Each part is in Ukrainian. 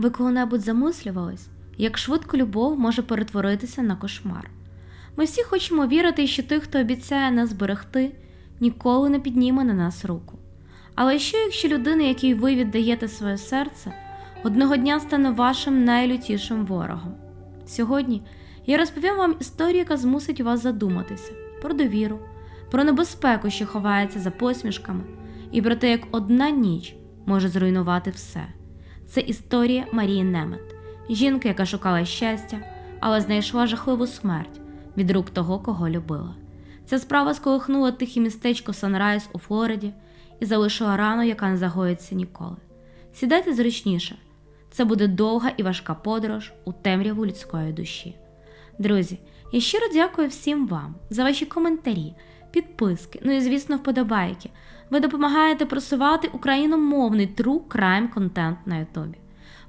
Ви коли-небудь замислювались, як швидко любов може перетворитися на кошмар? Ми всі хочемо вірити, що той, хто обіцяє нас берегти, ніколи не підніме на нас руку. Але що, якщо людина, якій ви віддаєте своє серце, одного дня стане вашим найлютішим ворогом? Сьогодні я розповім вам історію, яка змусить вас задуматися про довіру, про небезпеку, що ховається за посмішками, і про те, як одна ніч може зруйнувати все. Це історія Марії Немет, жінки, яка шукала щастя, але знайшла жахливу смерть від рук того, кого любила. Ця справа сколихнула тихе містечко Санрайз у Флориді і залишила рану, яка не загоїться ніколи. Сідайте зручніше. Це буде довга і важка подорож у темряву людської душі. Друзі, я щиро дякую всім вам за ваші коментарі, підписки, ну і, звісно, вподобайки. Ви допомагаєте просувати україномовний true crime контент на Ютубі.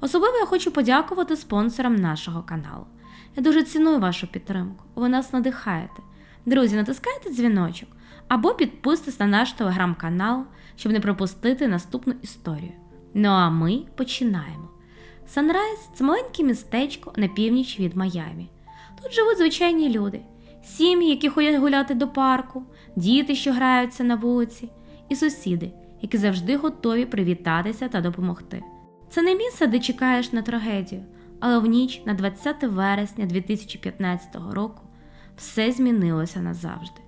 Особливо я хочу подякувати спонсорам нашого каналу. Я дуже ціную вашу підтримку, ви нас надихаєте. Друзі, натискайте дзвіночок або підписуйтесь на наш телеграм-канал, щоб не пропустити наступну історію. Ну а ми починаємо. Санрайз це маленьке містечко на північ від Майамі. Тут живуть звичайні люди, сім'ї, які ходять гуляти до парку, діти, що граються на вулиці, і сусіди, які завжди готові привітатися та допомогти. Це не місце, де чекаєш на трагедію, але в ніч на 20 вересня 2015 року все змінилося назавжди.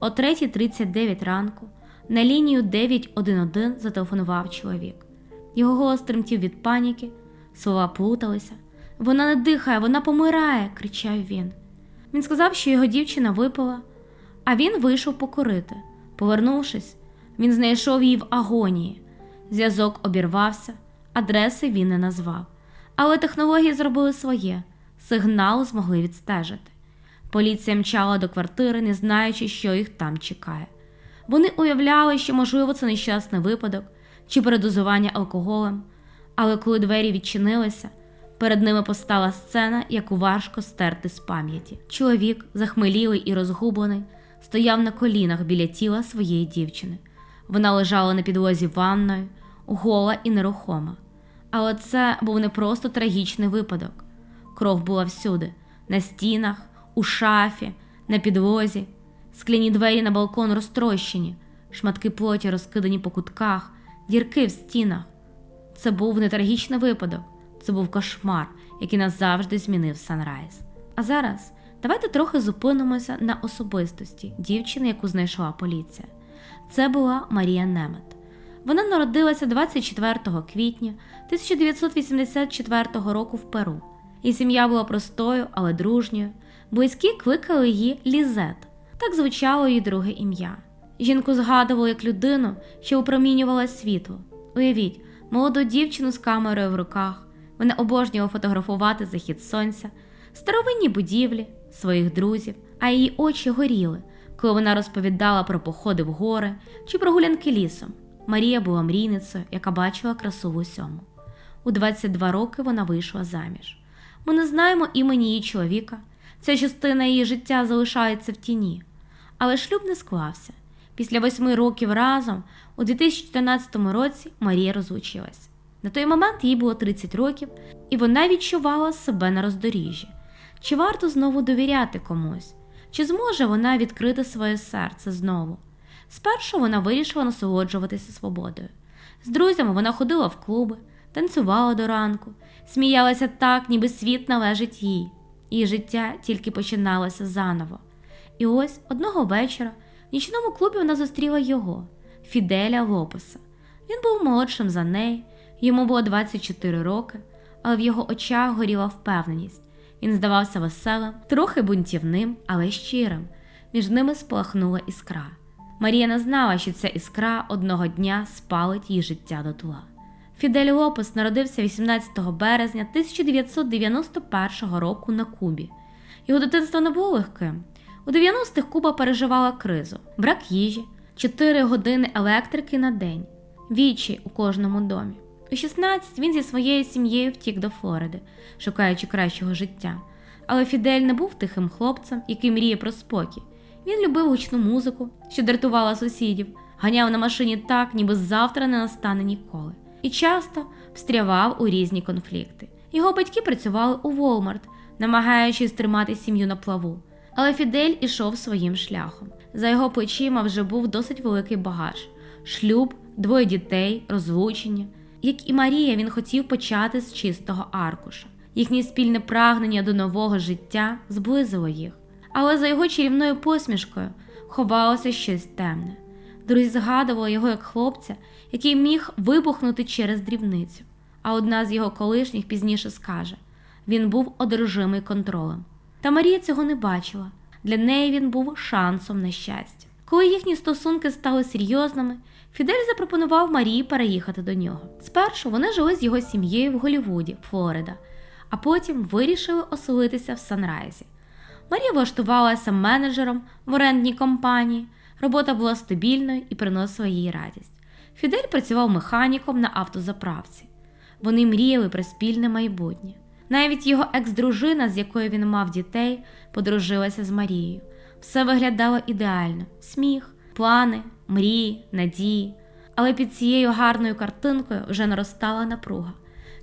О 3.39 ранку на лінію 911 зателефонував чоловік. Його голос тремтів від паніки, слова плуталися. Вона не дихає, вона помирає, кричав він. Він сказав, що його дівчина випила, а він вийшов покурити. Повернувшись, він знайшов її в агонії. Зв'язок обірвався, адреси він не назвав. Але технології зробили своє, сигнал змогли відстежити. Поліція мчала до квартири, не знаючи, що їх там чекає. Вони уявляли, що, можливо, це нещасний випадок чи передозування алкоголем, але коли двері відчинилися, перед ними постала сцена, яку важко стерти з пам'яті. Чоловік, захмелілий і розгублений, стояв на колінах біля тіла своєї дівчини. Вона лежала на підлозі ванною, гола і нерухома. Але це був не просто трагічний випадок. Кров була всюди: на стінах, у шафі, на підлозі, скляні двері на балкон розтрощені, шматки плоті розкидані по кутках, дірки в стінах. Це був не трагічний випадок, це був кошмар, який назавжди змінив Санрайз. А зараз давайте трохи зупинимося на особистості дівчини, яку знайшла поліція. Це була Марія Немет. Вона народилася 24 квітня 1984 року в Перу. Її сім'я була простою, але дружньою. Близькі кликали її Лізет, так звучало її друге ім'я. Жінку згадували як людину, що упромінювала світло. Уявіть, молоду дівчину з камерою в руках. Вона обожнювала фотографувати захід сонця, старовинні будівлі, своїх друзів, а її очі горіли, коли вона розповідала про походи в гори чи прогулянки лісом. Марія була мрійницею, яка бачила красу в усьому. У 22 роки вона вийшла заміж. Ми не знаємо імені її чоловіка, ця частина її життя залишається в тіні. Але шлюб не склався. Після восьми років разом, у 2014 році, Марія розлучилась. На той момент їй було 30 років, і вона відчувала себе на роздоріжжі. Чи варто знову довіряти комусь? Чи зможе вона відкрити своє серце знову? Спершу вона вирішила насолоджуватися свободою. З друзями вона ходила в клуби, танцювала до ранку, сміялася так, ніби світ належить їй. Її життя тільки починалося заново. І ось одного вечора в нічному клубі вона зустріла його, Фіделя Лопеса. Він був молодшим за неї, йому було 24 роки, але в його очах горіла впевненість. Він здавався веселим, трохи бунтівним, але щирим. Між ними спалахнула іскра. Марія не знала, що ця іскра одного дня спалить її життя дотла. Фідель Лопес народився 18 березня 1991 року на Кубі. Його дитинство не було легким. У 90-х Куба переживала кризу, брак їжі, 4 години електрики на день, вічі у кожному домі. У 16 він зі своєю сім'єю втік до Флориди, шукаючи кращого життя. Але Фідель не був тихим хлопцем, який мріє про спокій. Він любив гучну музику, що дратувала сусідів, ганяв на машині так, ніби завтра не настане ніколи. і часто встрявав у різні конфлікти. Його батьки працювали у Walmart, намагаючись тримати сім'ю на плаву. Але Фідель ішов своїм шляхом. За його плечима вже був досить великий багаж: шлюб, двоє дітей, розлучення. Як і Марія, він хотів почати з чистого аркуша. Їхнє спільне прагнення до нового життя зблизило їх. Але за його чарівною посмішкою ховалося щось темне. Друзі згадували його як хлопця, який міг вибухнути через дрібницю. А одна з його колишніх пізніше скаже: він був одержимий контролем. Та Марія цього не бачила. Для неї він був шансом на щастя. Коли їхні стосунки стали серйозними, Фідель запропонував Марії переїхати до нього. Спершу вони жили з його сім'єю в Голлівуді, Флорида, а потім вирішили оселитися в Санрайзі. Марія влаштувалася менеджером в орендній компанії. Робота була стабільною і приносила їй радість. Фідель працював механіком на автозаправці. Вони мріяли про спільне майбутнє. Навіть його екс-дружина, з якою він мав дітей, подружилася з Марією. Все виглядало ідеально: сміх, плани, мрії, надії. Але під цією гарною картинкою вже наростала напруга.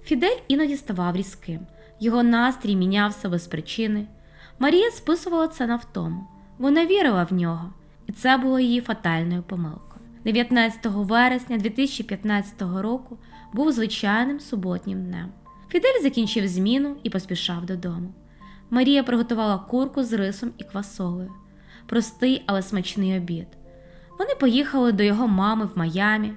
Фідель іноді ставав різким, його настрій мінявся без причини. Марія списувала це на втому. Вона вірила в нього, і це було її фатальною помилкою. 19 вересня 2015 року був звичайним суботнім днем. Фідель закінчив зміну і поспішав додому. Марія приготувала курку з рисом і квасолею. Простий, але смачний обід. Вони поїхали до його мами в Майамі.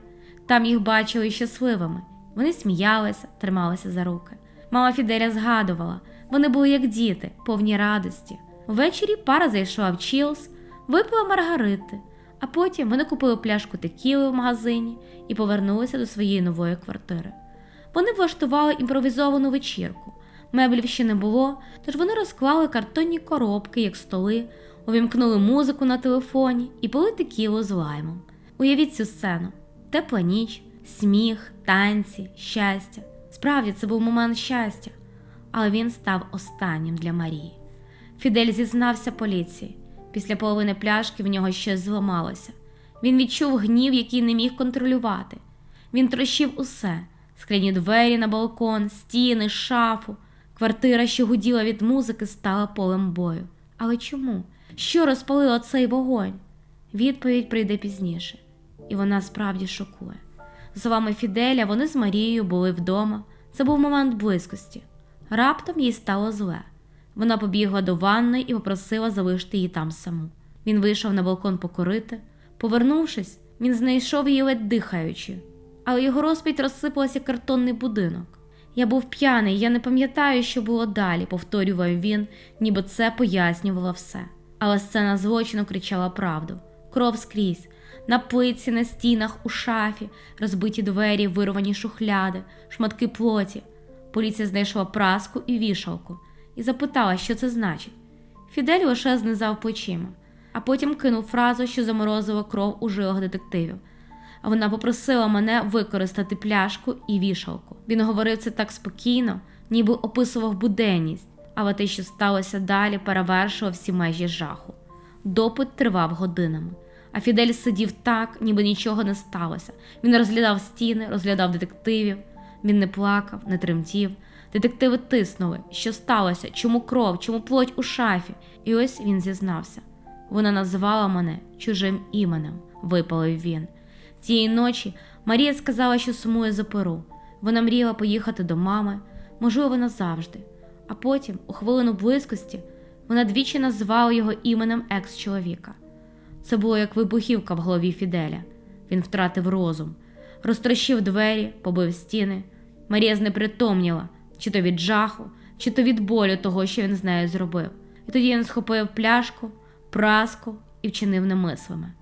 Там їх бачили щасливими. Вони сміялися, трималися за руки. Мама Фіделя згадувала, вони були як діти, повні радості. Ввечері пара зайшла в Чілс, випила маргарити, а потім вони купили пляшку текіли в магазині і повернулися до своєї нової квартири. Вони влаштували імпровізовану вечірку. Меблів ще не було, тож вони розклали картонні коробки, як столи, увімкнули музику на телефоні і пили текілу з лаймом. Уявіть цю сцену: тепла ніч, сміх, танці, щастя. Справді це був момент щастя, але він став останнім для Марії. Фідель зізнався поліції. Після половини пляшки в нього щось зламалося. Він відчув гнів, який не міг контролювати. Він трощив усе скляні двері на балкон, стіни, шафу. Квартира, що гуділа від музики, стала полем бою. Але чому? Що розпалило цей вогонь? Відповідь прийде пізніше, і вона справді шокує. За словами Фіделя, вони з Марією були вдома. Це був момент близькості. Раптом їй стало зле. Вона побігла до ванної і попросила залишити її там саму. Він вийшов на балкон покорити. Повернувшись, він знайшов її ледь дихаючи, але його розпить розсипався картонний будинок. Я був п'яний, я не пам'ятаю, що було далі, повторював він, ніби це пояснювало все. Але сцена злочину кричала правду: кров скрізь, на плитці, на стінах, у шафі, розбиті двері, вирвані шухляди, шматки плоті. Поліція знайшла праску і вішалку і запитала, що це значить. Фідель лише знизав плечима, а потім кинув фразу, що заморозила кров у жилах детективів. Вона попросила мене використати пляшку і вішалку. Він говорив це так спокійно, ніби описував буденність, але те, що сталося далі, перевершило всі межі жаху. Допит тривав годинами. А Фідель сидів так, ніби нічого не сталося. Він розглядав стіни, розглядав детективів. Він не плакав, не тремтів. Детективи тиснули, що сталося, чому кров, чому плоть у шафі. І ось він зізнався. Вона називала мене чужим іменем, випалив він. Тієї ночі Марія сказала, що сумує за Перу. Вона мріяла поїхати до мами, можливо, назавжди. А потім, у хвилину близькості, вона двічі назвала його іменем екс-чоловіка. Це було як вибухівка в голові Фіделя. Він втратив розум, розтрощив двері, побив стіни. Марія знепритомніла, чи то від жаху, чи то від болю того, що він з нею зробив. І тоді він схопив пляшку, праску і вчинив немислими.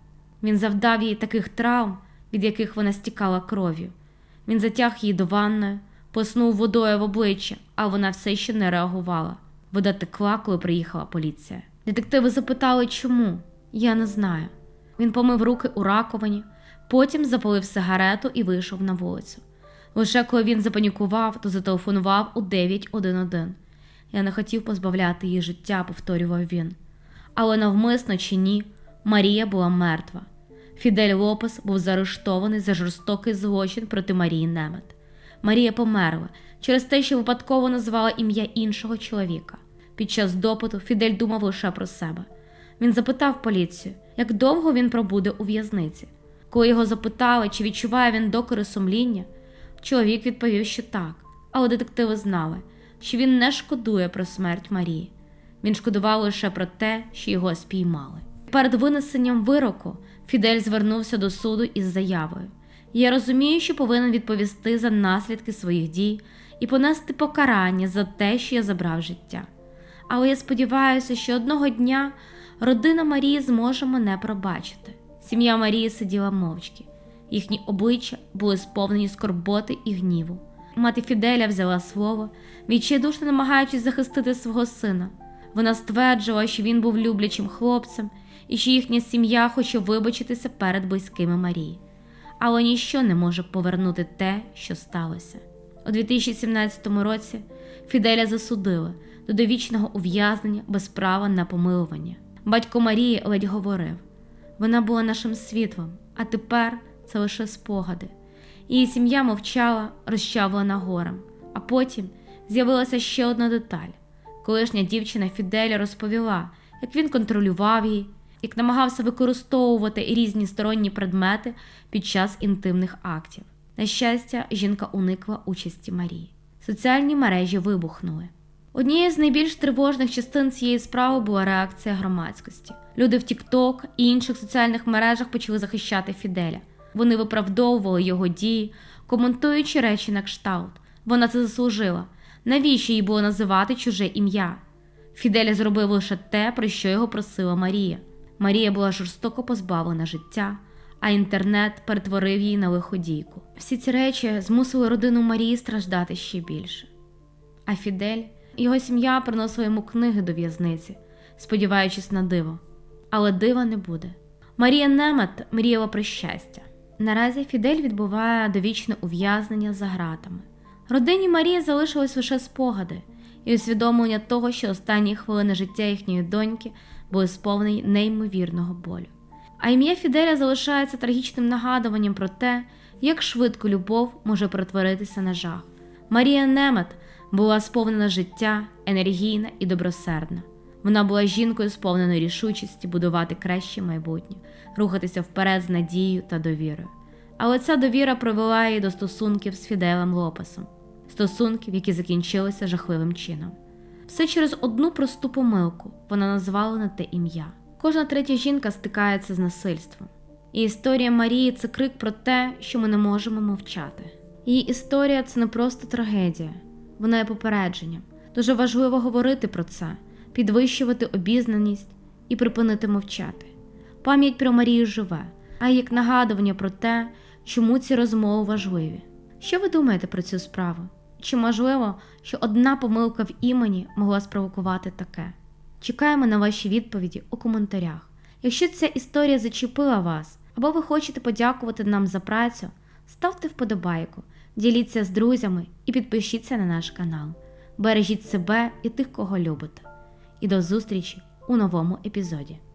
Він завдав їй таких травм, від яких вона стікала кров'ю. Він затяг її до ванної, поснув водою в обличчя, а вона все ще не реагувала. Вода текла, коли приїхала поліція. Детективи запитали, чому. Я не знаю. Він помив руки у раковині, потім запалив сигарету і вийшов на вулицю. Лише коли він запанікував, то зателефонував у 911. Я не хотів позбавляти її життя, повторював він. Але навмисно чи ні, Марія була мертва. Фідель Лопес був заарештований за жорстокий злочин проти Марії Немет. Марія померла через те, що випадково назвала ім'я іншого чоловіка. Під час допиту Фідель думав лише про себе. Він запитав поліцію, як довго він пробуде у в'язниці. Коли його запитали, чи відчуває він докори сумління, чоловік відповів, що так, але детективи знали, що він не шкодує про смерть Марії. Він шкодував лише про те, що його спіймали. Перед винесенням вироку Фідель звернувся до суду із заявою. Я розумію, що повинен відповісти за наслідки своїх дій і понести покарання за те, що я забрав життя. Але я сподіваюся, що одного дня родина Марії зможе мене пробачити. Сім'я Марії сиділа мовчки, їхні обличчя були сповнені скорботи і гніву. Мати Фіделя взяла слово, відчайдушно намагаючись захистити свого сина. Вона стверджувала, що він був люблячим хлопцем і що їхня сім'я хоче вибачитися перед близькими Марії. Але ніщо не може повернути те, що сталося. У 2017 році Фіделя засудили до довічного ув'язнення без права на помилування. Батько Марії ледь говорив: вона була нашим світлом, а тепер це лише спогади. Її сім'я мовчала, розчавлена горем. А потім з'явилася ще одна деталь. Колишня дівчина Фіделя розповіла, як він контролював її, як намагався використовувати різні сторонні предмети під час інтимних актів. На щастя, жінка уникла участі Марії. Соціальні мережі вибухнули. Однією з найбільш тривожних частин цієї справи була реакція громадськості. Люди в TikTok і інших соціальних мережах почали захищати Фіделя. Вони виправдовували його дії, коментуючи речі на кшталт. Вона це заслужила. Навіщо їй було називати чуже ім'я? Фіделя зробив лише те, про що його просила Марія. Марія була жорстоко позбавлена життя, а інтернет перетворив її на лиходійку. Всі ці речі змусили родину Марії страждати ще більше. А Фідель, його сім'я приносила йому книги до в'язниці, сподіваючись на диво. Але дива не буде. Марія Немет мріяла про щастя. Наразі Фідель відбуває довічне ув'язнення за гратами. Родині Марії залишились лише спогади і усвідомлення того, що останні хвилини життя їхньої доньки були сповнені неймовірного болю. А ім'я Фіделя залишається трагічним нагадуванням про те, як швидко любов може перетворитися на жах. Марія Немет була сповнена життя, енергійна і добросердна. Вона була жінкою, сповненою рішучості будувати краще майбутнє, рухатися вперед з надією та довірою. Але ця довіра привела її до стосунків з Фіделем Лопесом, стосунків, які закінчилися жахливим чином. Все через одну просту помилку вона назвала не те ім'я. Кожна третя жінка стикається з насильством. І історія Марії це крик про те, що ми не можемо мовчати. Її історія це не просто трагедія, вона є попередженням. Дуже важливо говорити про це, підвищувати обізнаність і припинити мовчати. Пам'ять про Марію живе, а як нагадування про те, чому ці розмови важливі. Що ви думаєте про цю справу? Чи можливо, що одна помилка в імені могла спровокувати таке? Чекаємо на ваші відповіді у коментарях. Якщо ця історія зачепила вас, або ви хочете подякувати нам за працю, ставте вподобайку, діліться з друзями і підпишіться на наш канал. Бережіть себе і тих, кого любите. І до зустрічі у новому епізоді.